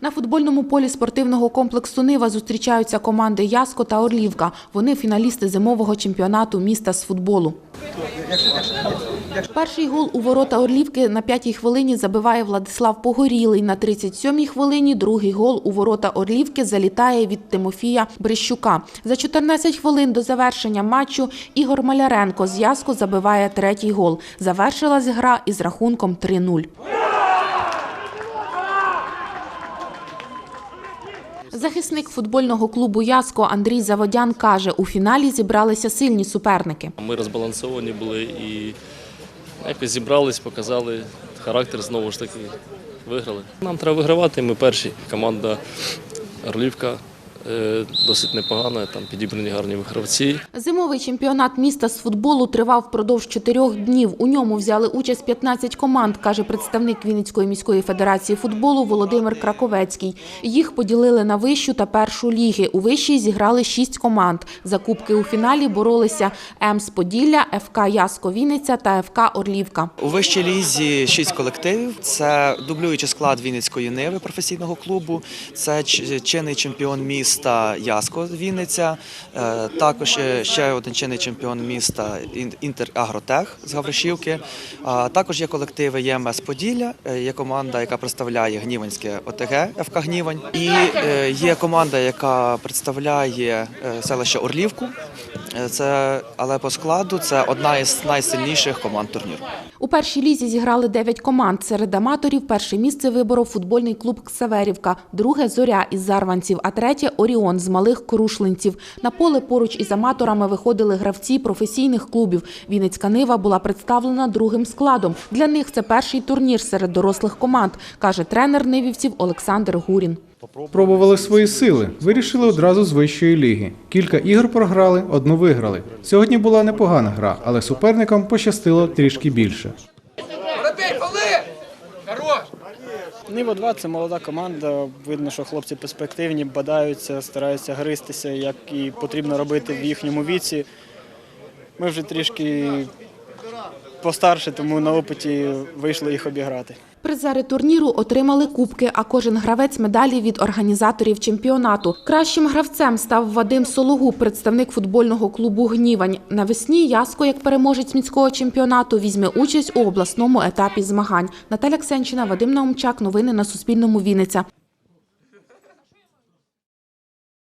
На футбольному полі спортивного комплексу Нива зустрічаються команди Яско та Орлівка. Вони фіналісти зимового чемпіонату міста з футболу. Перший гол у ворота Орлівки на п'ятій хвилині забиває Владислав Погорілий. На 37-й хвилині другий гол у ворота Орлівки залітає від Тимофія Брищука. За 14 хвилин до завершення матчу Ігор Маляренко з Яско забиває третій гол. Завершилась гра із рахунком 3-0. Захисник футбольного клубу Яско Андрій Заводян каже, у фіналі зібралися сильні суперники. Ми розбалансовані були і якось зібрались, показали характер знову ж таки. Виграли. Нам треба вигравати. Ми перші. Команда Орлівка досить непогана, там підібрані гарні гравці. Зимовий чемпіонат міста з футболу тривав впродовж чотирьох днів. У ньому взяли участь 15 команд, каже представник Вінницької міської федерації футболу Володимир Краковецький. Їх поділили на вищу та першу ліги. У вищій зіграли шість команд. За кубки у фіналі боролися ЕМС Поділля, ФК Яско Вінниця та ФК Орлівка. У вищій лізі шість колективів. Це дублюючий склад Вінницької Ниви професійного клубу. Це чинний чемпіон міста Яско Вінниця. е, Також ще один чинний чемпіон міста Ін- Інтер Агротех з Гавришівки. Також є колективи ЄМС Поділля, е, є команда, яка представляє Гніванське ОТГ ФК Гнівань. І е, є команда, яка представляє селище Орлівку. Це але по складу це одна із найсильніших команд турніру. У першій лізі зіграли 9 команд. Серед аматорів перше місце виборов футбольний клуб Ксаверівка, друге Зоря із Зарванців, а третє Оріон з малих Крушлинців. На поле поруч із аматорами виходили гравці професійних клубів. Вінницька Нива була представлена другим складом. Для них це перший турнір серед дорослих команд, каже тренер нивівців Олександр Гурін. Пробували свої сили, вирішили одразу з вищої ліги. Кілька ігор програли, одну виграли. Сьогодні була непогана гра, але суперникам пощастило трішки більше. Хорош! Ниво 2 це молода команда. Видно, що хлопці перспективні, бадаються, стараються гристися, як і потрібно робити в їхньому віці. Ми вже трішки постарше, тому на опиті вийшло їх обіграти. Призери турніру отримали кубки, а кожен гравець медалі від організаторів чемпіонату. Кращим гравцем став Вадим Сологуб, представник футбольного клубу Гнівань. Навесні Яско, як переможець міського чемпіонату, візьме участь у обласному етапі змагань. Наталя Ксенчина, Вадим Наумчак. Новини на Суспільному. Вінниця.